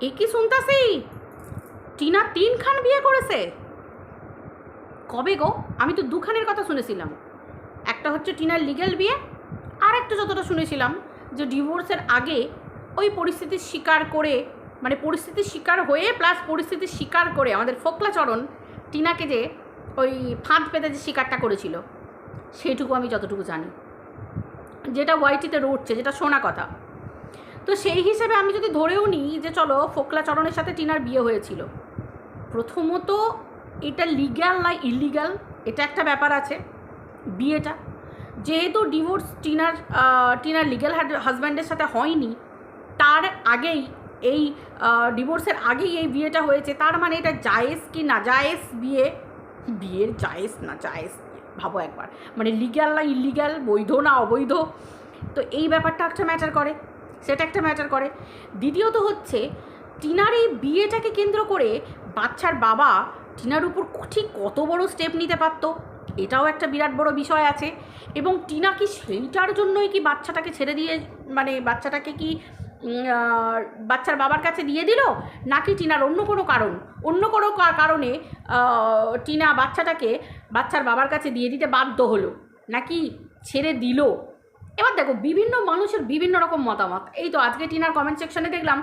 এ কি শুনতাছি? টিনা তিনখান বিয়ে করেছে। কবে গো? আমি তো দুখানের কথা শুনেছিলাম। একটা হচ্ছে টিনার লিগ্যাল বিয়ে আর একটা যতটা শুনেছিলাম যে ডিভোর্সের আগে ওই পরিস্থিতির শিকার করে মানে পরিস্থিতির শিকার হয়ে প্লাস পরিস্থিতির শিকার করে আমাদের ফোকলাচরণ টিনাকে যে ওই ফাঁদ পেতে যে শিকারটা করেছিল, সেইটুকু আমি যতটুকু জানি। যেটা ওয়াইটিতে রটছে, যেটা শোনা কথা। তো সেই হিসেবে আমি যদি ধরেও নিই যে চলো ফোকলাচরণের সাথে টিনার বিয়ে হয়েছিল, প্রথমত এটা লিগ্যাল না ইলিগ্যাল এটা একটা ব্যাপার আছে বিয়েটা। যেহেতু ডিভোর্স টিনার টিনার লিগ্যাল হাজব্যান্ডের সাথে হয়নি, তার আগেই এই ডিভোর্সের আগেই এই বিয়েটা হয়েছে, তার মানে এটা জায়েজ কি না জায়েজ বিয়ে? বিয়ের জায়েজ না জায়েজ ভাবো একবার। মানে লিগ্যাল না ইলিগ্যাল বৈধ না অবৈধ, তো এই ব্যাপারটা একটা ম্যাটার করে। সেটা একটা ম্যাটার করে। দ্বিতীয়ত হচ্ছে, টিনার এই বিয়েটাকে কেন্দ্র করে বাচ্চার বাবা টিনার উপর ঠিক কত বড় স্টেপ নিতে পারত, এটাও একটা বিরাট বড় বিষয় আছে। এবং টিনা কি সেইটার জন্যই কি বাচ্চাটাকে ছেড়ে দিয়ে মানে বাচ্চাটাকে কি বাচ্চার বাবার কাছে দিয়ে দিল? নাকি টিনার অন্য কোনো কারণ? অন্য কোনো কারণে টিনা বাচ্চাটাকে বাচ্চার বাবার কাছে দিয়ে দিতে বাধ্য হলো? নাকি ছেড়ে দিল? এবার দেখো, বিভিন্ন মানুষের বিভিন্ন রকম মতামত। এই তো আজকে টিনার কমেন্ট সেকশনে দেখলাম,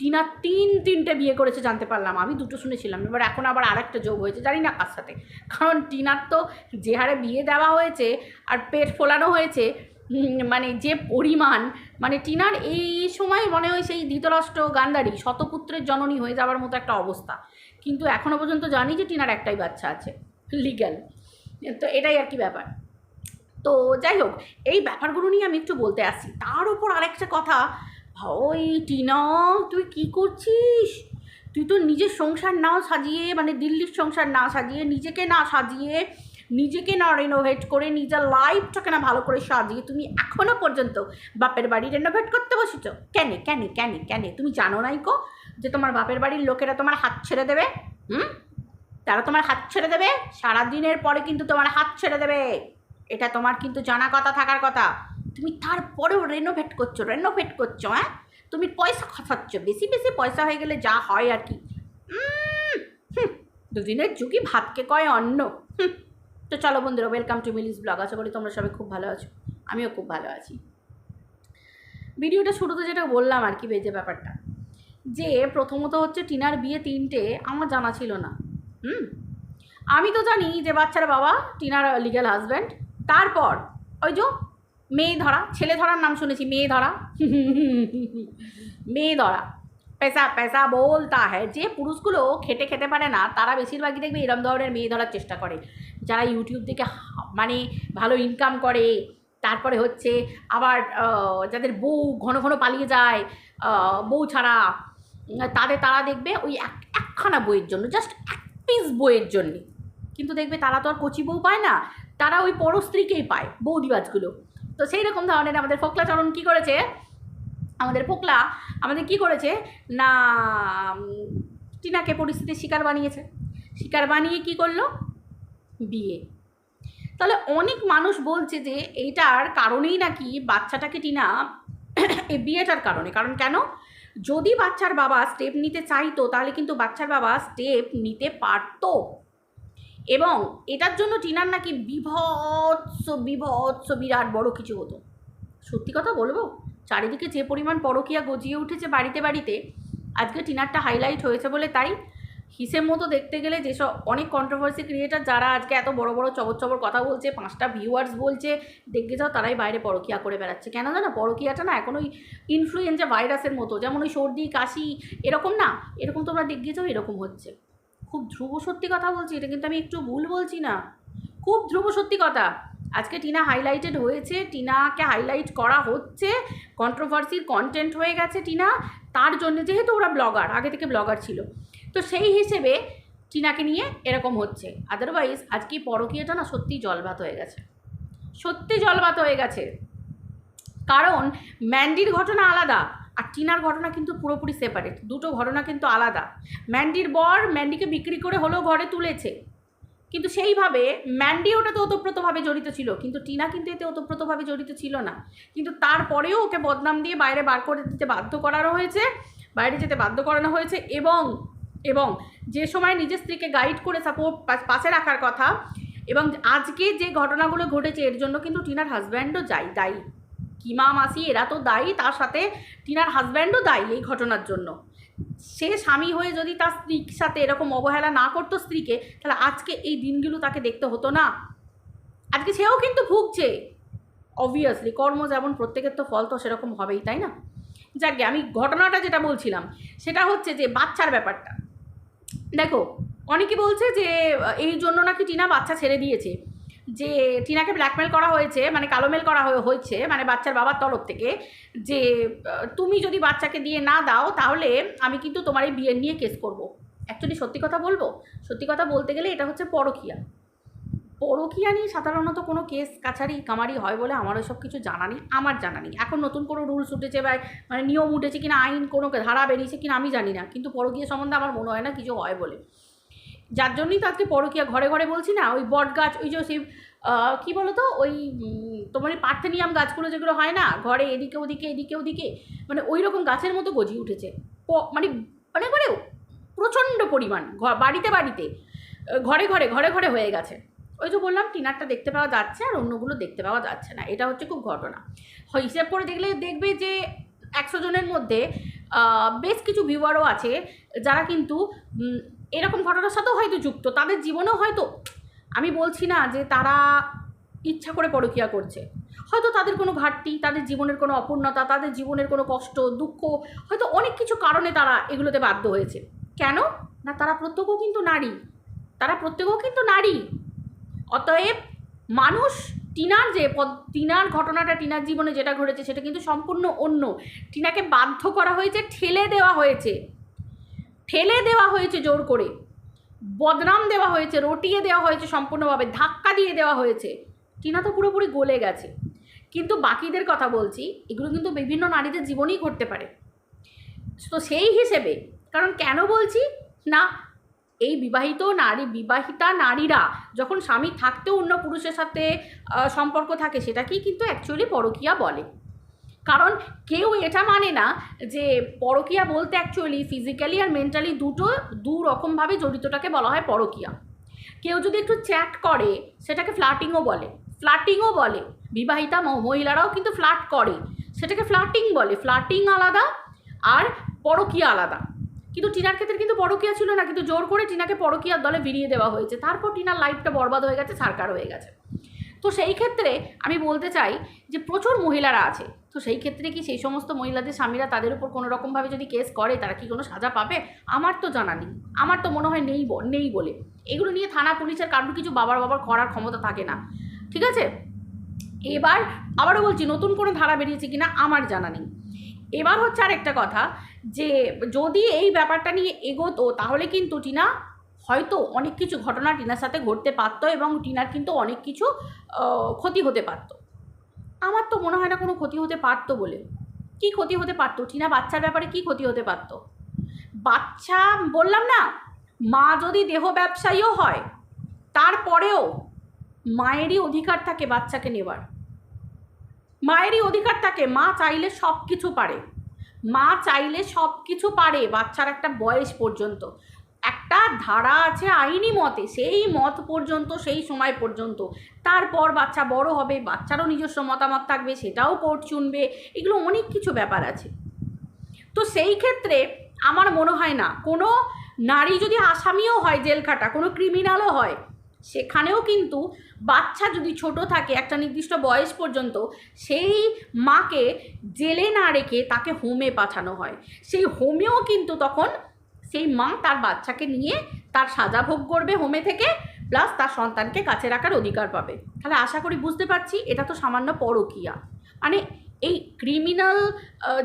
টিনা তিন তিনটে বিয়ে করেছে জানতে পারলাম। আমি দুটো শুনেছিলাম, এবার এখন আবার আরেকটা যোগ হয়েছে, জানি না কার সাথে। কারণ টিনার তো যে হারে বিয়ে দেওয়া হয়েছে আর পেট ফোলানো হয়েছে মানে যে পরিমাণ মানে টিনার এই সময় মনে হয় সেই ধৃতরাষ্ট্র গান্ধারী শতপুত্রের জননী হয়ে যাওয়ার মতো একটা অবস্থা। কিন্তু এখনও পর্যন্ত জানি যে টিনার একটাই বাচ্চা আছে লিগ্যাল তো এটাই আর কি ব্যাপার। তো যাই হোক এই ব্যাপারগুলো নিয়ে আমি একটু বলতে আসছি তার উপর আরেকটা কথা ওই টিনা, তুই কি করছিস? তুই তো নিজের সংসার না সাজিয়ে মানে দিল্লির সংসার না সাজিয়ে, নিজেকে না সাজিয়ে, নিজেকে না রেনোভেট করে নিজের লাইফটাকে না ভালো করে সাজিয়ে তুমি এখনও পর্যন্ত বাপের বাড়ি রেনোভেট করতে বসেছ? কেন কেন কেন কেন? তুমি জানো নাই কো যে তোমার বাপের বাড়ির লোকেরা তোমার হাত ছেড়ে দেবে? হুম? তারা তোমার হাত ছেড়ে দেবে? সারাদিনের পরে কিন্তু তোমার হাত ছেড়ে দেবে। এটা তোমার কিন্তু জানা কথা, থাকার কথা। তুমি তারপরেও রেনোভেট করছ রেনোভেট করছ হ্যাঁ? তুমি পয়সা খসাচ্ছ বেশি বেশি পয়সা হয়ে গেলে যা হয় আর কি। দুদিনের যুগই ভাতকে কয় অন্য। তো চলো বন্ধুরা ওয়েলকাম টু মিলিস ব্লগ আশা করি তোমরা সবাই খুব ভালো আছো। আমিও খুব ভালো আছি। ভিডিওটা শুরুতে যেটা বললাম আর কি বেজে ব্যাপারটা, যে প্রথমত হচ্ছে টিনার বিয়ে তিনটে, আমার জানা ছিল না। হুম, আমি তো জানি যে বাচ্চার বাবা টিনার লিগ্যাল হাজব্যান্ড তারপর, ওই যে মেয়ে ধরা, ছেলে ধরার নাম শুনেছি, মেয়ে ধরা। মেয়ে ধরা। পেশা পেশা বলতা হ্যাঁ যে পুরুষগুলো খেটে খেতে পারে না, তারা বেশিরভাগই দেখবে এরম ধরনের মেয়ে ধরার চেষ্টা করে। যারা ইউটিউব থেকে মানে ভালো ইনকাম করে, তারপরে হচ্ছে আবার যাদের বউ ঘন ঘন পালিয়ে যায় বউ ছাড়া, তাদের তারা দেখবে ওই এক, একখানা বইয়ের জন্য জাস্ট এক পিস বইয়ের জন্যে। কিন্তু দেখবে তারা তো আর কচি বউ পায় না তারা ওই পরস্ত্রীকেই পায়, বৌদিবাজগুলো। তো সেই রকম ধরনের আমাদের ফোকলাচরণ কী করেছে? আমাদের ফোকলা আমাদের কি করেছে? না টিনাকে পরিস্থিতির শিকার বানিয়েছে। শিকার বানিয়ে কি করল? বিয়ে। তাহলে অনেক মানুষ বলছে যে এইটার কারণেই নাকি বাচ্চাটাকে টিনা এই বিয়েটার কারণে। কারণ কেন? যদি বাচ্চার বাবা স্টেপ নিতে চাইতো, তাহলে কিন্তু বাচ্চার বাবা স্টেপ নিতে পারতো। এবং এটার জন্য টিনার নাকি বিভৎস বিভৎস, বিরাট বড় কিছু হতো। সত্যি কথা বলব? চারিদিকে যে পরিমাণ পরকিয়া গজিয়ে উঠেছে বাড়িতে বাড়িতে, আজকে টিনারটা হাইলাইট হয়েছে বলে তাই হিসেব মতো দেখতে গেলে যেসব অনেক কন্ট্রোভার্সি ক্রিয়েটার যারা আজকে এত বড় বড় চবর চবর কথা বলছে, পাঁচটা ভিউয়ার্স বলছে, দেখতে যাও তারাই বাইরে পরকিয়া করে বেড়াচ্ছে। কেন জানো? পরকিয়াটা না এখন ওই ইনফ্লুয়েঞ্জা ভাইরাসের মতো, যেমন ওই সর্দি, কাশি, এরকম না, এরকম তোমরা দেখতে যাও, এরকম হচ্ছে। খুব ধ্রুব সত্যি কথা বলছি, এটা কিন্তু আমি একটু ভুল বলছি না। খুব ধ্রুব সত্যি কথা। আজকে টিনা হাইলাইটেড হয়েছে, টিনাকে হাইলাইট করা হচ্ছে কন্ট্রোভার্সির কন্টেন্ট হয়ে গেছে টিনা, তার জন্য যেহেতু ওরা ব্লগার আগে থেকে ব্লগার ছিল। তো সেই হিসেবে টিনাকে নিয়ে এরকম হচ্ছে। আদারওয়াইজ আজকে পরকীয়টা না সত্যি জলভাত হয়ে গেছে। সত্যি জলভাত হয়ে গেছে। কারণ ম্যান্ডির ঘটনা আলাদা। আর টিনার ঘটনা কিন্তু পুরোপুরি সেপারেট দুটো ঘটনা কিন্তু আলাদা। ম্যান্ডির বর ম্যান্ডিকে বিক্রি করে হলেও ঘরে তুলেছে। কিন্তু সেইভাবে ম্যান্ডি ওটাতে ওতপ্রোতভাবে জড়িত ছিল, কিন্তু টিনা কিন্তু এতে ওতপ্রোতভাবে জড়িত ছিল না। কিন্তু তারপরেও ওকে বদনাম দিয়ে বাইরে বার করে দিতে বাধ্য করারও হয়েছে, বাইরে যেতে বাধ্য করানো হয়েছে এবং এবং যে সময় নিজের স্ত্রীকে গাইড করে সাপোর্ট পাশে রাখার কথা এবং আজকে যে ঘটনাগুলো ঘটেছে এর জন্য কিন্তু টিনার হাজব্যান্ডও যাই, দায়ী। কিমা মাসি, এরা তো দায়ী, তার সাথে টিনার হাজব্যান্ডও দায়ী এই ঘটনার জন্য। সে স্বামী হয়ে যদি তার স্ত্রীর সাথে এরকম অবহেলা না করতো স্ত্রীকে, তাহলে আজকে এই দিনগুলো তাকে দেখতে হতো না। আজকে সেও কিন্তু ভুগছে। অবভিয়াসলি কর্ম যেমন প্রত্যেকের তো ফল তো সেরকম হবেই, তাই না? যাকে আমি ঘটনাটা যেটা বলছিলাম, সেটা হচ্ছে যে বাচ্চার ব্যাপারটা। দেখো, অনেকে বলছে যে এই জন্য নাকি টিনা বাচ্চা ছেড়ে দিয়েছে। যে টিনাকে ব্ল্যাকমেল করা হয়েছে মানে কালোমেল করা হয়েছে মানে বাচ্চার বাবার তরফ থেকে, যে তুমি যদি বাচ্চাকে দিয়ে না দাও, তাহলে আমি কিন্তু তোমার এই বিয়ের নিয়ে কেস করব। অ্যাকচুয়ালি সত্যি কথা বলব? সত্যি কথা বলতে গেলে এটা হচ্ছে পরকিয়া। পরকিয়া নিয়ে সাধারণত কোনো কেস কাছারি, কামারি হয় বলে আমার সব কিছু জানা নেই, আমার জানা নেই। এখন নতুন কোনো রুলস উঠেছে বা মানে নিয়ম উঠেছে কিনা, আইন কোনো ধারা বেরিয়েছে কিনা আমি জানি না। কিন্তু পরকীয়া সম্বন্ধে আমার মনে হয় না কিছু হয় বলে। যার জন্যই তো আজকে পরকীয়া, ঘরে ঘরে বলছি না, ওই বট গাছ, ওই যে সেই কী বলো তো ওই, তোমার এই পার্থেনিয়াম গাছগুলো যেগুলো হয় না, ঘরে এদিকে ওদিকে এদিকে ওদিকে মানে ওই রকম গাছের মতো গজিয়ে উঠেছে। মানে মানে মানে প্রচণ্ড পরিমাণ বাড়িতে বাড়িতে, ঘরে ঘরে ঘরে ঘরে হয়ে গেছে। ওই যে বললাম, টিনারটা দেখতে পাওয়া যাচ্ছে আর অন্যগুলো দেখতে পাওয়া যাচ্ছে না, এটা হচ্ছে খুব ঘটনা। হিসেব করে দেখলে, দেখবে যে একশো জনের মধ্যে বেশ কিছু ভিউয়ারও আছে, যারা কিন্তু এরকম ঘটনার সাথেও হয়তো যুক্ত, তাদের জীবনেও হয়তো, আমি বলছি না যে তারা ইচ্ছা করে পরকিয়া করছে। হয়তো তাদের কোনো ঘাটতি, তাদের জীবনের কোনো অপূর্ণতা, তাদের জীবনের কোনো কষ্ট, দুঃখ, হয়তো অনেক কিছু কারণে তারা এগুলোতে বাধ্য হয়েছে। কেন? না, তারা প্রত্যেকেও কিন্তু নারী। তারা প্রত্যেকেও কিন্তু নারী। অতএব মানুষ, টিনার যে পদ- টিনার ঘটনাটা, টিনার জীবনে যেটা ঘটেছে, সেটা কিন্তু সম্পূর্ণ অন্য। টিনাকে বাধ্য করা হয়েছে, ঠেলে দেওয়া হয়েছে। ঠেলে দেওয়া হয়েছে জোর করে, বদনাম দেওয়া হয়েছে, রটিয়ে দেওয়া হয়েছে সম্পূর্ণভাবে, ধাক্কা দিয়ে দেওয়া হয়েছে। টিনা তো পুরোপুরি গলে গেছে। কিন্তু বাকিদের কথা বলছি, এগুলো কিন্তু বিভিন্ন নারীদের জীবনেই ঘটতে পারে। তো সেই হিসেবে, কারণ কেন বলছি? না, এই বিবাহিত নারী, বিবাহিতা নারীরা যখন স্বামী থাকতেও অন্য পুরুষের সাথে সম্পর্ক থাকে, সেটাকেই কিন্তু অ্যাকচুয়ালি পরকিয়া বলে। কারণ কেউ এটা মানে না যে পরকিয়া বলতে অ্যাকচুয়ালি ফিজিক্যালি আর মেন্টালি দুটো দু রকমভাবে জড়িতটাকে বলা হয় পরকিয়া। কেউ যদি একটু চ্যাট করে, সেটাকে ফ্লাটিংও বলে। ফ্লাটিংও বলে। বিবাহিতা মহিলারাও কিন্তু ফ্লাট করে। সেটাকে ফ্লাটিং বলে। ফ্লাটিং আলাদা আর পরকিয়া আলাদা। কিন্তু টিনার ক্ষেত্রে কিন্তু পরকিয়া ছিল না। কিন্তু জোর করে টিনাকে পরকিয়ার দলে ভিড়িয়ে দেওয়া হয়েছে। তারপর টিনার লাইফটা বরবাদ হয়ে গেছে সারকার হয়ে গেছে। তো সেই ক্ষেত্রে আমি বলতে চাই যে প্রচুর মহিলারা আছে। তো সেই ক্ষেত্রে কি সেই সমস্ত মহিলাদের স্বামীরা তাদের উপর কোনো রকমভাবে যদি কেস করে, তারা কি কোনো সাজা পাবে? আমার তো জানা নেই। আমার তো মনে হয় নেই নেই বলে। এগুলো নিয়ে থানা পুলিশের কারোর কিছু বাবার বাবার করার ক্ষমতা থাকে না। ঠিক আছে? এবার আবারও বলছি, নতুন কোনো ধারা বেরিয়েছে কিনা আমার জানা নেই। এবার হচ্ছে আর একটা কথা যে যদি এই ব্যাপারটা নিয়ে এগোতো, তাহলে কিন্তু টিনা হয়তো অনেক কিছু ঘটনা টিনার সাথে ঘটতে পারতো এবং টিনার কিন্তু অনেক কিছু ক্ষতি হতে পারতো। আমার তো মনে হয় না কোনো ক্ষতি হতে পারতো বলে। কি ক্ষতি হতে পারতো? টিনা বাচ্চার ব্যাপারে কি ক্ষতি হতে পারতো? বাচ্চা বললাম না, মা যদি দেহ ব্যবসায়ীও হয়, তারপরেও মায়েরই অধিকার থাকে বাচ্চাকে নেবার। মায়েরই অধিকার থাকে, মা চাইলে সব কিছু পারে। মা চাইলে সব কিছু পারে বাচ্চার একটা বয়স পর্যন্ত। একটা ধারা আছে আইনি মতে, সেই মত পর্যন্ত, সেই সময় পর্যন্ত। তারপর বাচ্চা বড় হবে, বাচ্চারও নিজস্ব মতামত থাকবে, সেটাও কোর্ট চুনবে এগুলো অনেক কিছু ব্যাপার আছে। তো সেই ক্ষেত্রে আমার মনে হয় না, কোনো নারী যদি আসামিও হয় জেল খাটা, কোনো ক্রিমিনালও হয়, সেখানেও কিন্তু বাচ্চা যদি ছোট থাকে, একটা নির্দিষ্ট বয়স পর্যন্ত, সেই মাকে জেলে না রেখে তাকে হোমে পাঠানো হয়। সেই হোমেও কিন্তু তখন সেই মা তার বাচ্চাকে নিয়ে তার সাজা ভোগ করবে হোমে থেকে প্লাস তার সন্তানকে কাছে রাখার অধিকার পাবে। তাহলে আশা করি বুঝতে পারছি, এটা তো সামান্য পরকীয়া। মানে এই ক্রিমিনাল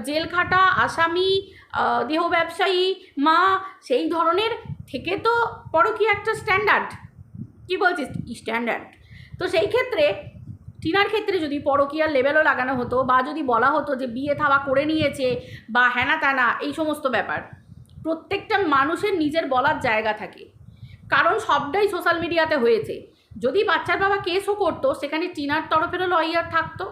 জেল খাটা আসামি দেহ ব্যবসায়ী মা, সেই ধরনের থেকে তো পরকীয়া একটা স্ট্যান্ডার্ড কি বলছিস? স্ট্যান্ডার্ড তো সেই ক্ষেত্রে, টিনার ক্ষেত্রে যদি পরকীয়ার লেভেলও লাগানো হতো বা যদি বলা হতো যে বিয়ে থাবা করে নিয়েছে বা হ্যানা ত্যানা এই সমস্ত ব্যাপার প্রত্যেকটা মানুষের নিজের বলার জায়গা থাকে। কারণ সবটাই সোশ্যাল মিডিয়াতে হয়েছে। যদি বাচ্চার বাবা কেসও করতো, সেখানে টিনার তরফেরও লয়ার থাকতো।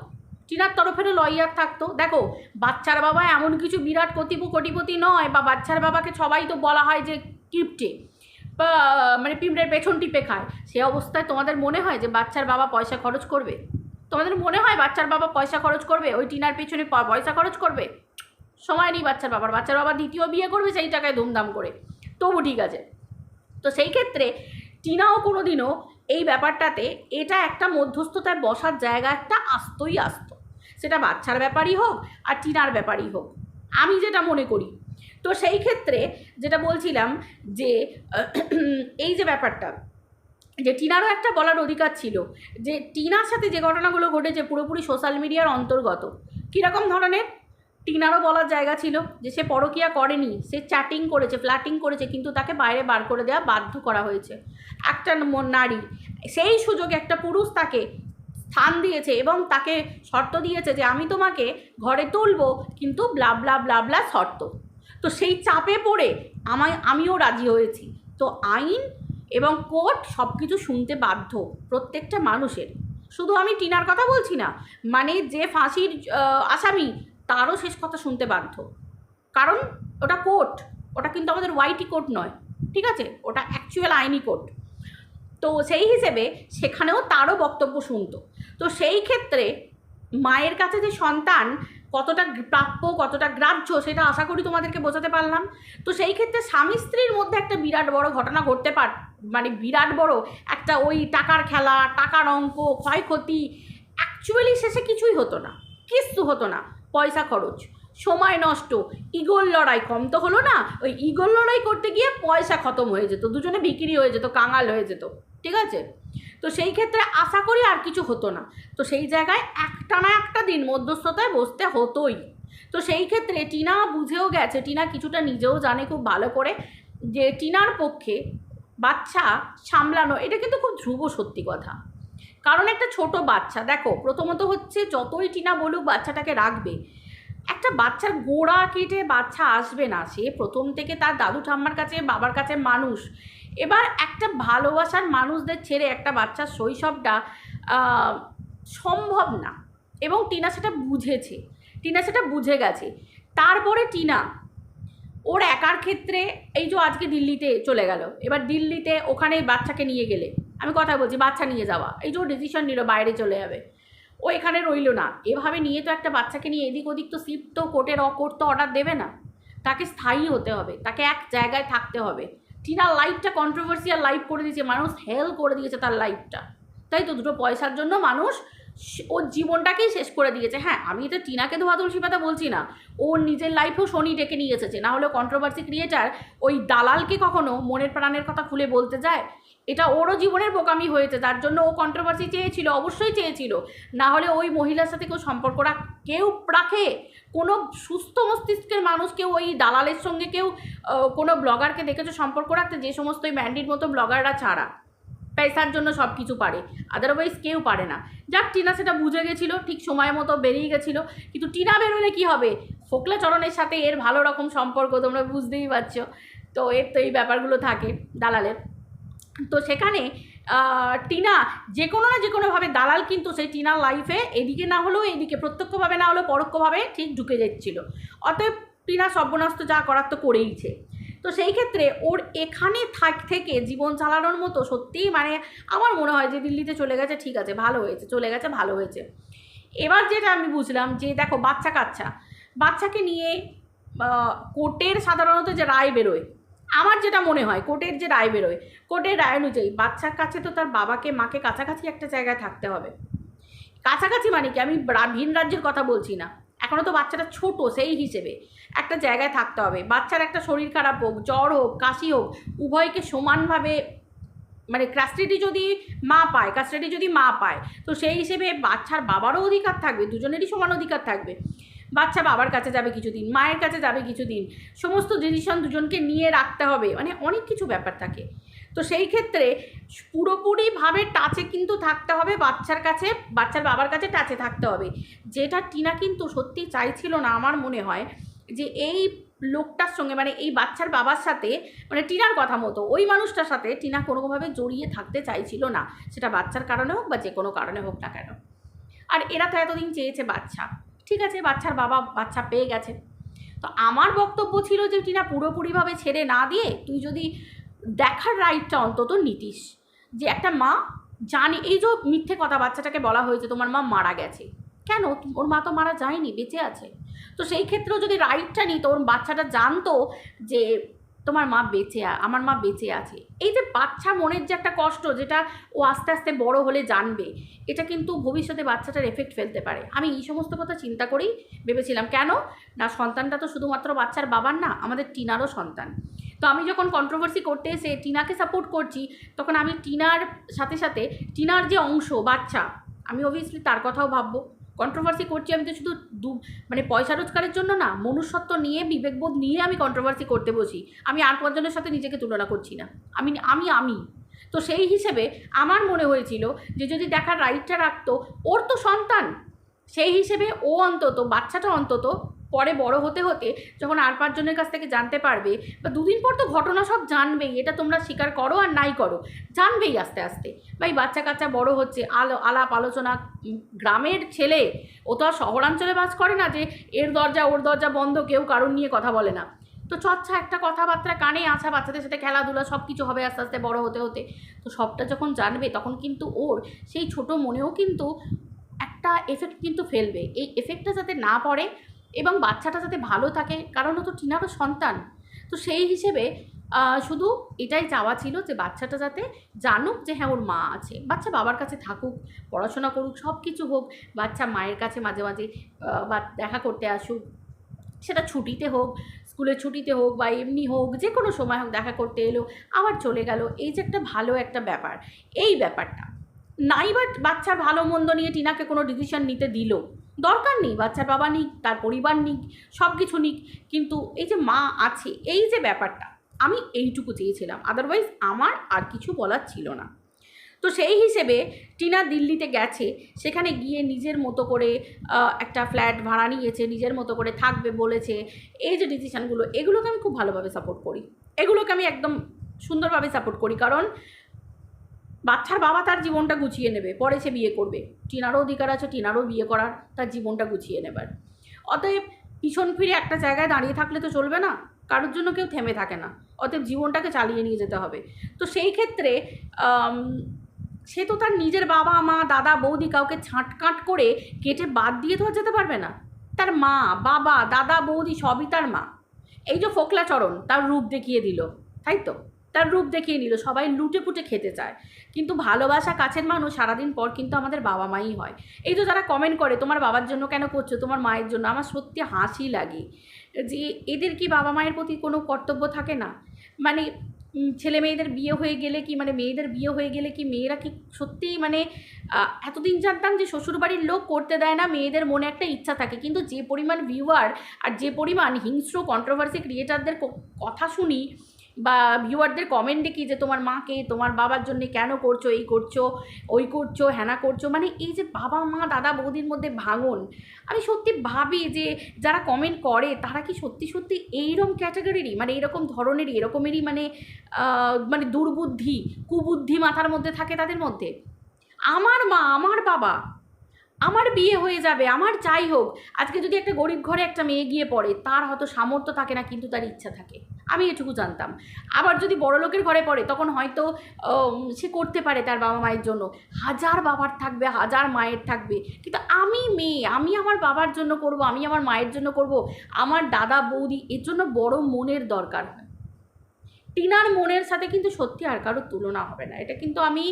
টিনার তরফেরও লয়ার থাকতো। দেখো, বাচ্চার বাবা এমন কিছু বিরাট কতিপু কোটিপতি নয় বা বাচ্চার বাবাকে সবাই তো বলা হয় যে কিপটে, বা মানে পিঁপড়ের পেছন টিপে খায়। সে অবস্থায় তোমাদের মনে হয় যে বাচ্চার বাবা পয়সা খরচ করবে? তোমাদের মনে হয় বাচ্চার বাবা পয়সা খরচ করবে? ওই টিনার পেছনে পয়সা খরচ করবে? সময় নেই বাচ্চার বাবার। বাচ্চার বাবা দ্বিতীয় বিয়ে করবে, সেই টাকায় ধুমধাম করে। তবু ঠিক আছে। তো সেই ক্ষেত্রে টিনাও কোনো দিনও এই ব্যাপারটাতে এটা একটা মধ্যস্থতায় বসার জায়গা, একটা আস্তই আস্ত। সেটা বাচ্চার ব্যাপারই হোক আর টিনার ব্যাপারই হোক। আমি যেটা মনে করি, তো সেই ক্ষেত্রে যেটা বলছিলাম যে এই যে ব্যাপারটা, যে টিনারও একটা বলার অধিকার ছিল যে, টিনার সাথে যে ঘটনাগুলো ঘটেছে পুরোপুরি সোশ্যাল মিডিয়ার অন্তর্গত, কীরকম ধরনের? টিনারও বলার জায়গা ছিল যে সে পরকিয়া করেনি, সে চ্যাটিং করেছে ফ্ল্যাটিং করেছে, কিন্তু তাকে বাইরে বার করে দেওয়া বাধ্য করা হয়েছে। একটা নারী, সেই সুযোগে একটা পুরুষ তাকে স্থান দিয়েছে এবং তাকে শর্ত দিয়েছে যে আমি তোমাকে ঘরে তুলবো, কিন্তু ব্লা ব্লা ব্লা ব্লা শর্ত। তো সেই চাপে পড়ে আমায়, আমিও রাজি হয়েছি। তো আইন এবং কোর্ট সব কিছু শুনতে বাধ্য প্রত্যেকটা মানুষের। শুধু আমি টিনার কথা বলছি না মানে যে ফাঁসির আসামি তারও শেষ কথা শুনতে বাধ্য। কারণ ওটা কোর্ট, ওটা কিন্তু আমাদের ওয়াইটি কোর্ট নয়, ঠিক আছে? ওটা অ্যাকচুয়াল আইনি কোর্ট। তো সেই হিসেবে সেখানেও তারও বক্তব্য শুনতো। তো সেই ক্ষেত্রে মায়ের কাছে যে সন্তান কতটা প্রাপ্য, কতটা গ্রাহ্য সেটা আশা করি তোমাদেরকে বোঝাতে পারলাম। তো সেই ক্ষেত্রে স্বামী স্ত্রীর মধ্যে একটা বিরাট বড় ঘটনা ঘটতে পার মানে বিরাট বড় একটা ওই টাকার খেলা, টাকার অঙ্ক, ক্ষয়ক্ষতি অ্যাকচুয়ালি শেষে কিছুই হতো না, কিচ্ছু হতো না। পয়সা খরচ। সময় নষ্ট। ইগল লড়াই কম তো হলো না, ওই ইগল লড়াই করতে গিয়ে পয়সা খতম হয়ে যেত, দুজনে বিক্রি হয়ে যেত, কাঙাল হয়ে যেত, ঠিক আছে? তো সেই ক্ষেত্রে আশা করি আর কিছু হতো না। তো সেই জায়গায় একটা না একটা দিন মধ্যস্থতায় বসতে হতোই। তো সেই ক্ষেত্রে টিনা বুঝেও গেছে, টিনা কিছুটা নিজেও জানে খুব ভালো করে যে টিনার পক্ষে বাচ্চা সামলানো, এটা কিন্তু খুব ধ্রুব সত্যি কথা। কারণ একটা ছোট বাচ্চা, দেখো, প্রথমত হচ্ছে যতই টিনা বলুক বাচ্চাটাকে রাখবে, একটা বাচ্চার গোড়া কেটে বাচ্চা আসবে না, সে প্রথম থেকে তার দাদু ঠাম্মার কাছে, বাবার কাছে মানুষ। এবার একটা ভালোবাসার মানুষদের ছেড়ে একটা বাচ্চার শৈশবটা সম্ভব না। এবং টিনা সেটা বুঝেছে, টিনা সেটা বুঝে গেছে। তারপরে টিনা, ওর একার ক্ষেত্রে এই যে আজকে দিল্লিতে চলে গেল, এবার দিল্লিতে ওখানে বাচ্চাকে নিয়ে গেলে। আমি কথা বলছি, বাচ্চা নিয়ে যাওয়া। এই যে ডিসিশন নিল, বাইরে চলে যাবে। ও এখানে রইল না। এভাবে নিয়ে তো একটা বাচ্চাকে নিয়ে এদিক ওদিক তো শিফট তো কোর্টের কোর্ট তো অর্ডার দেবে না। তাকে স্থায়ী হতে হবে। তাকে এক জায়গায় থাকতে হবে। টিনার লাইফটা কন্ট্রোভার্সিয়াল লাইফ করে দিয়েছে। মানুষ হেল করে দিয়েছে তার লাইফটা তাই তো দুটো পয়সার জন্য মানুষ ওর জীবনটাকেই শেষ করে দিয়েছে। হ্যাঁ আমি তো টিনাকে ধোয়া তুলসী পাতা বলছি না। ওর নিজের লাইফেও শনি ডেকে নিয়ে এসেছে। না হলে কন্ট্রোভার্সি ক্রিয়েটার ওই দালালকে কখনো মনের প্রাণের কথা খুলে বলতে যায়? এটা ওরও জীবনের বোকামি হয়েছে তার জন্য ও কন্ট্রোভার্সি চেয়েছিল, অবশ্যই চেয়েছিল। না হলে ওই মহিলার সাথে কেউ সম্পর্ক কেউ রাখে। কোনো সুস্থ মস্তিষ্কের মানুষ কেউ ওই দালালের সঙ্গে কেউ কোনো ব্লগারকে দেখেছ সম্পর্ক রাখতে? যে সমস্ত ওই ম্যান্ডির মতো ব্লগাররা ছাড়া। পেশার জন্য সব কিছু পারে আদারওয়াইজ কেউ পারে না। যাক, টিনা সেটা বুঝে গেছিল, ঠিক সময় মতো বেরিয়ে গেছিল। কিন্তু টিনা বেরোলে কী হবে? ফোকলা চরণের সাথে এর ভালো রকম সম্পর্ক তোমরা বুঝতেই পারছ। তো এর তো এই ব্যাপারগুলো থাকে, দালালের। তো সেখানে টিনা যে কোনো না যে কোনোভাবে দালাল কিন্তু সেই টিনার লাইফে এদিকে না হলেও এদিকে প্রত্যক্ষভাবে না হলেও পরোক্ষভাবে ঠিক ঢুকে যাচ্ছিল। অতএব টিনা সর্বনাস্ত যা করার তো করেইছে। তো সেই ক্ষেত্রে ওর এখানে থাক থেকে জীবন চালানোর মতো সত্যিই মানে আমার মনে হয় যে দিল্লিতে চলে গেছে, ঠিক আছে, ভালো হয়েছে, চলে গেছে, ভালো হয়েছে। এবার যেটা আমি বুঝলাম যে দেখো বাচ্চা কাচ্চা বাচ্চাকে নিয়ে কোর্টের সাধারণত যে রায় বেরোয় আমার যেটা মনে হয়, কোর্টের যে রায় বেরোয়, কোর্টের রায় অনুযায়ী বাচ্চার কাছে তো তার বাবাকে, মাকে কাছাকাছি একটা জায়গায় থাকতে হবে। কাছাকাছি মানে কি? আমি ভিন রাজ্যের কথা বলছি না। এখনও তো বাচ্চাটা ছোট সেই হিসেবে একটা জায়গায় থাকতে হবে। বাচ্চার একটা শরীর খারাপ হোক, জ্বর হোক, কাশি হোক, উভয়কে সমানভাবে মানে কাস্টাডি যদি মা পায় কাস্টাডি যদি মা পায়, তো সেই হিসেবে বাচ্চার বাবারও অধিকার থাকবে, দুজনেরই সমান অধিকার থাকবে। বাচ্চা বাবার কাছে যাবে কিছুদিন, মায়ের কাছে যাবে কিছুদিন, সমস্ত ডিসিশন দুজনকে নিয়ে রাখতে হবে মানে অনেক কিছু ব্যাপার থাকে। তো সেই ক্ষেত্রে পুরোপুরিভাবে টাচে কিন্তু থাকতে হবে, বাচ্চার কাছে, বাচ্চার বাবার কাছে টাচে থাকতে হবে। যেটা টিনা কিন্তু সত্যি চাইছিল না আমার মনে হয়, যে এই লোকটার সঙ্গে মানে এই বাচ্চার বাবার সাথে মানে টিনার কথা মতো, ওই মানুষটার সাথে টিনা কোনোভাবে জড়িয়ে থাকতে চাইছিল না, সেটা বাচ্চার কারণে হোক বা যে কোনো কারণে হোক না কেন। আর এরা তো এতদিন চেয়েছে বাচ্চা। ঠিক আছে, বাচ্চার বাবা, বাচ্চা পেয়ে গেছে। তো আমার বক্তব্য ছিল যে টিনা পুরোপুরিভাবে ছেড়ে না দিয়ে তুই যদি দেখার রাইটটা অন্তত নিতিস। যে একটা মা জানি, এই যে মিথ্যে কথা বাচ্চাটাকে বলা হয়েছে, তোমার মা মারা গেছে। কেন? ওর মা তো মারা যায়নি, বেঁচে আছে। তো সেই ক্ষেত্রেও যদি রাইটটা নিত, ওর বাচ্চাটা জানতো যে তোমার মা বেঁচে আমার মা বেঁচে আছে। এই যে বাচ্চা মনের যে একটা কষ্ট, যেটা ও আস্তে আস্তে বড় হলে জানবে, এটা কিন্তু ভবিষ্যতে বাচ্চাটার এফেক্ট ফেলতে পারে। আমি এই সমস্ত কথা চিন্তা করেই ভেবেছিলাম, কেন? না, সন্তানটা তো শুধুমাত্র বাচ্চার বাবার না, আমাদের টিনারও সন্তান। তো আমি যখন কন্ট্রোভার্সি করতে এসে টিনাকে সাপোর্ট করছি, তখন আমি টিনার সাথে সাথে, টিনার যে অংশ, বাচ্চা, আমি অবভিয়াসলি তার কথাও ভাববো। কন্ট্রোভার্সি করছি, আমি তো শুধু দু মানে পয়সা রোজগারের জন্য না, মনুষ্যত্ব নিয়ে, বিবেকবোধ নিয়ে আমি কন্ট্রোভার্সি করতে বসি। আমি আর পাঁচজনের সাথে নিজেকে তুলনা করছি না। আমি আমি আমি। তো সেই হিসেবে আমার মনে হয়েছিল যে যদি দেখার রাইটটা রাখতো, ওর তো সন্তান। সেই হিসেবে ও অন্তত, বাচ্চাটা অন্তত পরে বড় হতে হতে যখন আর পাঁচজনের কাছ থেকে জানতে পারবে, বা দুদিন পর তো ঘটনা সব জানবেই, এটা তোমরা স্বীকার করো আর নাই করো, জানবেই আস্তে আস্তে। বা এই বাচ্চা কাচ্চা বড় হচ্ছে, আলো, আলাপ আলোচনা গ্রামের ছেলে, ও তো আর শহরাঞ্চলে বাস করে না যে এর দরজা, ওর দরজা বন্ধ, কেউ কারণ নিয়ে কথা বলে না। তো চর্চা একটা কথাবার্তা কানে আসা বাচ্চাদের সাথে খেলাধুলা সব কিছু হবে আস্তে আস্তে বড় হতে হতে। তো সবটা যখন জানবে, তখন কিন্তু ওর সেই ছোট মনেও কিন্তু একটা এফেক্ট কিন্তু ফেলবে। এই এফেক্টটা যাতে না পড়ে এবং বাচ্চাটা যাতে ভালো থাকে, কারণ ও তো টিনারও সন্তান। তো সেই হিসেবে শুধু এটাই চাওয়া ছিল যে বাচ্চাটা যাতে জানুক যে হ্যাঁ ওর মা আছে। বাচ্চা বাবার কাছে থাকুক, পড়াশোনা করুক সব কিছু হোক, বাচ্চা মায়ের কাছে মাঝে মাঝে বা দেখা করতে আসুক। সেটা ছুটিতে হোক, স্কুলের ছুটিতে হোক, বা এমনি হোক, যে কোনো সময় হোক দেখা করতে এলো, আবার চলে গেল, এই যে একটা ভালো একটা ব্যাপার। এই ব্যাপারটা নাই বাচ্চার ভালো মন্দ নিয়ে টিনাকে কোনো ডিসিশন নিতে দিল। দরকার নেই, বাচ্চার বাবা নিক, তার পরিবার নিক সব কিছু নিক, কিন্তু এই যে মা আছে, এই যে ব্যাপারটা, আমি এইটুকু চেয়েছিলাম আদারওয়াইজ আমার আর কিছু বলার ছিল না। তো সেই হিসেবে টিনা দিল্লিতে গেছে, সেখানে গিয়ে নিজের মতো করে একটা ফ্ল্যাট ভাড়া নিয়েছে, নিজের মতো করে থাকবে বলেছে, এই যে ডিসিশানগুলো এগুলোকে আমি খুব ভালোভাবে সাপোর্ট করি। এগুলোকে আমি একদম সুন্দরভাবে সাপোর্ট করি, কারণ বাচ্চার বাবা তার জীবনটা গুছিয়ে নেবে, পরে সে বিয়ে করবে। টিনারও অধিকার আছে, টিনারও বিয়ে করার, তার জীবনটা গুছিয়ে নেবার। অতএব পিছন ফিরে একটা জায়গায় দাঁড়িয়ে থাকলে তো চলবে না, কারোর জন্য কেউ থেমে থাকে না। অতএব জীবনটাকে চালিয়ে নিয়ে যেতে হবে। তো সেই ক্ষেত্রে সে তো তার নিজের বাবা, মা, দাদা, বৌদি কাউকে ছাঁটকাট করে কেটে বাদ দিয়ে তো যেতে পারবে না। তার মা, বাবা, দাদা, বৌদি সবই তার মা। এই যে ফোকলাচরণ, তার রূপ দেখিয়ে দিল, তাই তো? তার রূপ দেখিয়ে নিল, সবাই লুটে পুটে খেতে চায়। কিন্তু ভালোবাসা কাছের মানুষ সারাদিন পর কিন্তু আমাদের বাবা মাই হয়। এই তো যারা কমেন্ট করে, তোমার বাবার জন্য কেন করছ? তোমার মায়ের জন্য? আমার সত্যি হাসি লাগে। যে এদের কি বাবা মায়ের প্রতি কোনো কর্তব্য থাকে না? মানে ছেলে মেয়েদের বিয়ে হয়ে গেলে কি মানে মেয়েদের বিয়ে হয়ে গেলে কি মেয়েরা কি সত্যিই মানে এতদিন জানতাম যে শ্বশুরবাড়ির লোক করতে দেয় না, মেয়েদের মনে একটা ইচ্ছা থাকে। কিন্তু যে পরিমাণ ভিউয়ার আর যে পরিমাণ হিংস্র কন্ট্রোভার্সি ক্রিয়েটারদের কথা শুনি বা ভিউয়ারদের কমেন্টে দেখি যে তোমার মাকে, তোমার বাবার জন্য কেন করছ, এই করছ, ওই করছ হ্যানা করছ? মানে এই যে বাবা, মা, দাদা, বৌদির মধ্যে ভাঙন। আমি সত্যি ভাবি যে যারা কমেন্ট করে, তারা কি সত্যি সত্যি এইরকম ক্যাটাগরিরই মানে এরকম ধরনেরই, এরকমেরই মানে মানে দুর্বুদ্ধি, কুবুদ্ধি মাথার মধ্যে থাকে তাদের মধ্যে? আমার মা, আমার বাবা, আমার বিয়ে হয়ে যাবে, আমার যাই হোক, আজকে যদি একটা গরিব ঘরে একটা মেয়ে গিয়ে পড়ে, তার হয়তো সামর্থ্য থাকে না, কিন্তু তার ইচ্ছা থাকে। আমি এটুকু জানতাম। আবার যদি বড় লোকের ঘরে পড়ে, তখন হয়তো সে করতে পারে তার বাবা মায়ের জন্য। হাজার বাবার থাকবে, হাজার মায়ের থাকবে। কিন্তু আমি মেয়ে, আমি আমার বাবার জন্য করব, আমি আমার মায়ের জন্য করব, আমার দাদা, বৌদি, এর জন্য বড় মনের দরকার হয়। টিনার মনের সাথে কিন্তু সত্যি আর কারোর তুলনা হবে না। এটা কিন্তু আমি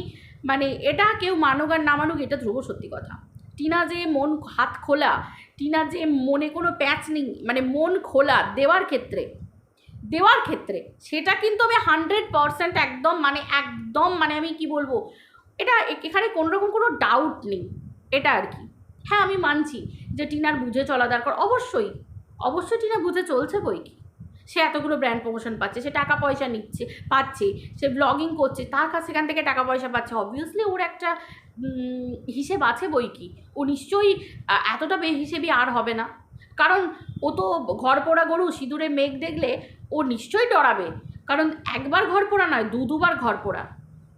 মানে এটা কেউ মানুক আর না মানুক, এটা ধ্রুব সত্যি কথা। টিনা যে মন হাত খোলা টিনা যে মনে কোনো প্যাচ নেই মানে মন খোলা দেওয়ার ক্ষেত্রে দেওয়ার ক্ষেত্রে, সেটা কিন্তু আমি হান্ড্রেড পারসেন্ট একদম মানে একদম মানে আমি কি বলব, এটা এখানে কোনোরকম কোনো ডাউট নেই, এটা আর কি। হ্যাঁ আমি মানছি যে টিনার বুঝে চলা দরকার, অবশ্যই অবশ্যই টিনা বুঝে চলছে বই কি? সে এতগুলো ব্র্যান্ড প্রমোশন পাচ্ছে, সে টাকা পয়সা নিচ্ছে, পাচ্ছে, সে ব্লগিং করছে, তার কাছে সেখান থেকে টাকা পয়সা পাচ্ছে অবভিয়াসলি ওর একটা হিসেব আছে বই কি? ও নিশ্চয়ই এতটা বেহিসেবি আর হবে না। কারণ ও তো ঘর পোড়া গরু, সিঁদুরে মেঘ দেখলে ও নিশ্চয়ই ডরাবে। কারণ একবার ঘর পোড়া নয়, দু দুবার ঘর পোড়া।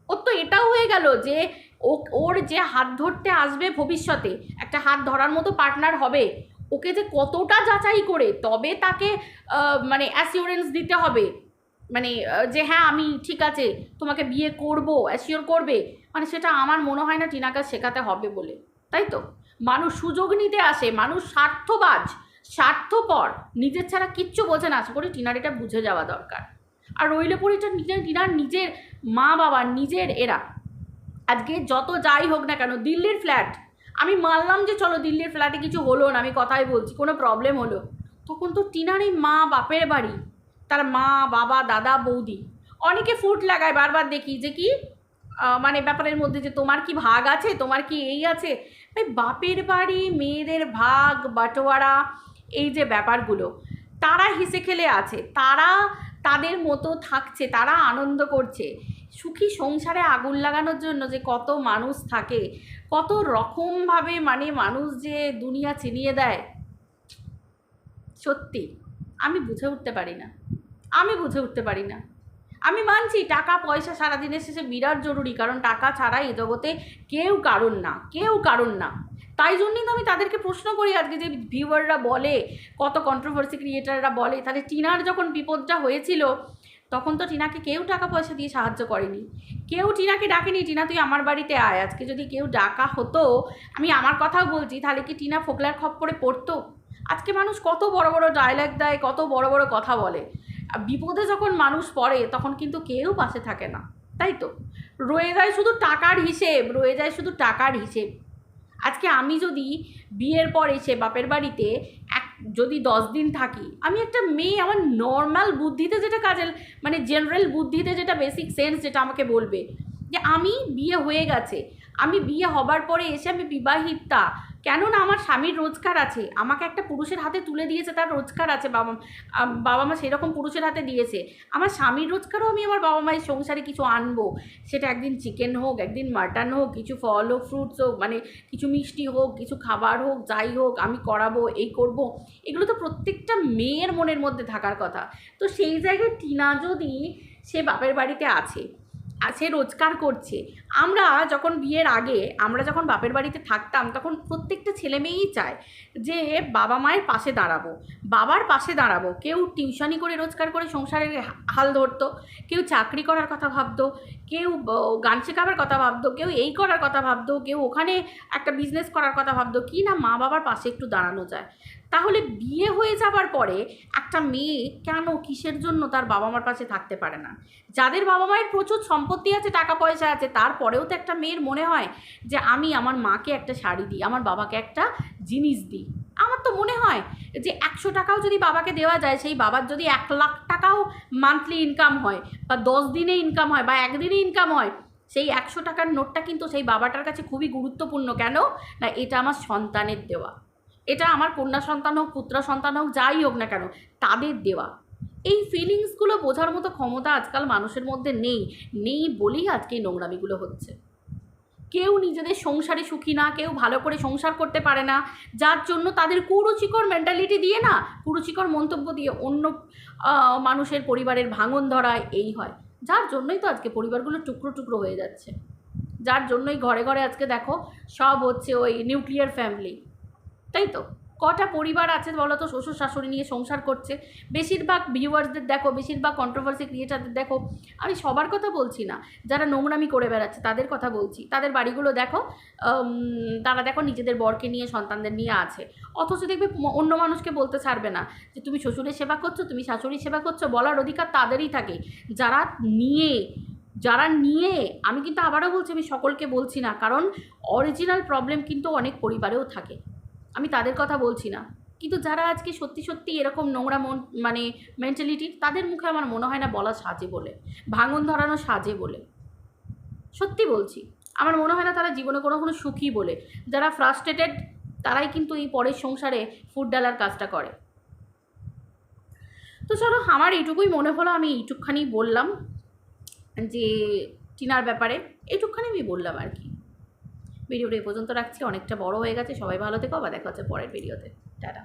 ওর তো এটাও হয়ে গেল যে ও, ওর যে হাত ধরতে আসবে ভবিষ্যতে, একটা হাত ধরার মতো পার্টনার হবে, ওকে যে কতটা যাচাই করে, তবে তাকে মানে অ্যাসিওরেন্স দিতে হবে। মানে যে হ্যাঁ আমি ঠিক আছে, তোমাকে বিয়ে করব অ্যাসিওর করবে মানে সেটা আমার মনে হয় না টিনাকে শেখাতে হবে বলে। তাই তো? মানুষ সুযোগ নিতে আসে, মানুষ স্বার্থবাজ। স্বার্থপর, নিজের ছাড়া কিচ্ছু বোঝে না। আশা করি টিনার এটা বুঝে যাওয়া দরকার। আর রইলে পরে এটা নিজের টিনার নিজের মা বাবা, নিজের এরা। আজকে যত যাই হোক না কেন, দিল্লির ফ্ল্যাট আমি মানলাম যে চলো দিল্লির ফ্ল্যাটে কিছু হলো না, আমি কথাই বলছি, কোনো প্রবলেম হলো। তখন তো টিনার এই মা বাপের বাড়ি, তার মা, বাবা, দাদা, বৌদি, অনেকে ফুট লাগায়, বারবার দেখি যে কি মানে ব্যাপারের মধ্যে যে তোমার কি ভাগ আছে, তোমার কি এই আছে? ভাই বাপের বাড়ি, মেয়েদের ভাগ, বাটোয়ারা এই যে ব্যাপারগুলো, তারা হেসে খেলে আছে, তারা তাদের মতো থাকছে, তারা আনন্দ করছে। সুখী সংসারে আগুন লাগানোর জন্য যে কত মানুষ থাকে, কত রকমভাবে মানে মানুষ যে দুনিয়া চিনিয়ে দেয়, সত্যি, আমি বুঝে উঠতে পারি না। আমি বুঝে উঠতে পারি না। আমি মানছি টাকা, পয়সা সারাদিনের শেষে বিরাট জরুরি, কারণ টাকা ছাড়া এই জগতে কেউ কারণ না, কেউ কারণ না। তাই জন্যই তো আমি তাদেরকে প্রশ্ন করি আজকে যে ভিউয়াররা বলে, কত কন্ট্রোভার্সি ক্রিয়েটাররা বলে, তাহলে টিনার যখন বিপদটা হয়েছিল, তখন তো টিনাকে কেউ টাকা পয়সা দিয়ে সাহায্য করেনি। কেউ টিনাকে ডাকেনি, টিনা, তুই আমার বাড়িতে আয়, আজকে যদি কেউ ডাকা হতো, আমি আমার কথাও বলছি, তাহলে কি টিনা ফোকলার খপ্পরে পড়তো? আজকে মানুষ কত বড় বড় ডায়লগ দেয়, কত বড় বড় কথা বলে। বিপদে যখন মানুষ পড়ে, তখন কিন্তু কেউ পাশে থাকে না, তাই তো? রয়ে যায় শুধু টাকার হিসেব, রয়ে যায় শুধু টাকার হিসেব। আজকে আমি যদি বিয়ের পর এসে বাপের বাড়িতে এক, যদি দশ দিন থাকি, আমি একটা মেয়ে, আমার নর্মাল বুদ্ধিতে যেটা কাজে মানে জেনারেল বুদ্ধিতে যেটা বেসিক সেন্স যেটা আমাকে বলবে, যে আমি বিয়ে হয়ে গেছে, আমি বিয়ে হবার পরে এসে আমি বিবাহিতা কেননা আমার স্বামীর রোজগার আছে। আমাকে একটা পুরুষের হাতে তুলে দিয়েছে, তার রোজগার আছে। বাবা বাবা মা সেরকম পুরুষের হাতে দিয়েছে। আমার স্বামীর রোজগারও আমি আমার বাবা মায়ের সংসারে কিছু আনব। সেটা একদিন চিকেন হোক, একদিন মাটন হোক, কিছু ফল হোক ফ্রুটস হোক মানে কিছু মিষ্টি হোক, কিছু খাবার হোক, যাই হোক, আমি করাবো, এই করব। এগুলো তো প্রত্যেকটা মেয়ের মনের মধ্যে থাকার কথা। তো সেই জায়গায় টিনা যদি সে বাপের বাড়িতে আছে সে রোজগার করছে আমরা যখন বিয়ের আগে আমরা যখন বাপের বাড়িতে থাকতাম, তখন প্রত্যেকটা ছেলে মেয়েই চায় যে বাবা মায়ের পাশে দাঁড়াবো। বাবার পাশে দাঁড়াবো। কেউ টিউশনি করে রোজগার করে সংসারের হাল ধরতো, কেউ চাকরি করার কথা ভাবতো, কেউ গান শেখাবার কথা ভাবতো, কেউ এই করার কথা ভাবতো, কেউ ওখানে একটা বিজনেস করার কথা ভাবতো, কি না মা বাবার পাশে একটু দাঁড়ানো যায়? তাহলে বিয়ে হয়ে যাবার পরে একটা মেয়ে কেন কিসের জন্য তার বাবা মার পাশে থাকতে পারে না? যাদের বাবা মায়ের প্রচুর সম্পত্তি আছে, টাকা পয়সা আছে তারপরেও তো একটা মেয়ের মনে হয় যে আমি আমার মাকে একটা শাড়ি দিই, আমার বাবাকে একটা জিনিস দিই। আমার তো মনে হয় যে একশো টাকাও যদি বাবাকে দেওয়া যায়, সেই বাবার যদি এক লাখ টাকাও মান্থলি ইনকাম হয় বা দশ দিনে ইনকাম হয় বা একদিনে ইনকাম হয়, সেই একশো টাকার নোটটা কিন্তু সেই বাবাটার কাছে খুবই গুরুত্বপূর্ণ। কেন? না, এটা আমার সন্তানের দেওয়া। এটা আমার কন্যা সন্তান হোক, পুত্র সন্তান হোক, যাই হোক না কেন, তাদের দেওয়া। এই ফিলিংসগুলো বোঝার মতো ক্ষমতা আজকাল মানুষের মধ্যে নেই। নেই বলেই আজকে এই নোংরামিগুলো হচ্ছে। কেউ নিজেদের সংসারে সুখী না, কেউ ভালো করে সংসার করতে পারে না। যার জন্য তাদের কুরুচিকর মেন্টালিটি দিয়ে না, কুরুচিকর মন্তব্য দিয়ে অন্য মানুষের পরিবারের ভাঙন ধরায় এই হয়। যার জন্যই তো আজকে পরিবারগুলো টুকরো টুকরো হয়ে যাচ্ছে। যার জন্যই ঘরে ঘরে আজকে দেখো, সব হচ্ছে ওই নিউক্লিয়ার ফ্যামিলি তাই তো? কটা পরিবার আছে বলো তো শ্বশুর শাশুড়ি নিয়ে সংসার করছে। বেশিরভাগ ভিউয়ার্সদের দেখো, বেশিরভাগ কন্ট্রোভার্সি ক্রিয়েটারদের দেখো। আমি সবার কথা বলছি না। যারা নোংরামি করে বেড়াচ্ছে, তাদের কথা বলছি। তাদের বাড়িগুলো দেখো তারা দেখো নিজেদের বরকে নিয়ে, সন্তানদের নিয়ে আছে। অথচ দেখবে অন্য মানুষকে বলতে ছাড়বে না যে, তুমি শ্বশুরের সেবা করছ, তুমি শাশুড়ির সেবা করছ। বলার অধিকার তাদেরই থাকে। যারা নিয়ে যারা নিয়ে, আমি কিন্তু আবারও বলছি, আমি সকলকে বলছি না। কারণ অরিজিনাল প্রবলেম কিন্তু অনেক পরিবারেও থাকে। আমি তাদের কথা বলছি না। কিন্তু যারা আজকে সত্যি সত্যি এরকম নোংরা মন মানে মেন্টালিটি তাদের মুখে আমার মনে হয় না বলা সাজে বলে। ভাঙন ধরানো সাজে বলে। সত্যি বলছি। আমার মনে হয় না তারা জীবনে কোনো কোনো সুখী বলে। যারা ফ্রাস্ট্রেটেড তারাই কিন্তু এই পরের সংসারে ফুড ডালার কাজটা করে। তো চলো, আমার এইটুকুই মনে হলো, আমি এইটুকখানি বললাম যে, টিনার ব্যাপারে। এইটুকখানি আমি বললাম আর কি। ভিডিওটা এ পর্যন্ত রাখছি। অনেকটা বড় হয়ে গেছে। সবাই ভালো থেকো। আবার দেখা হচ্ছে পরের ভিডিওতে। টাটা।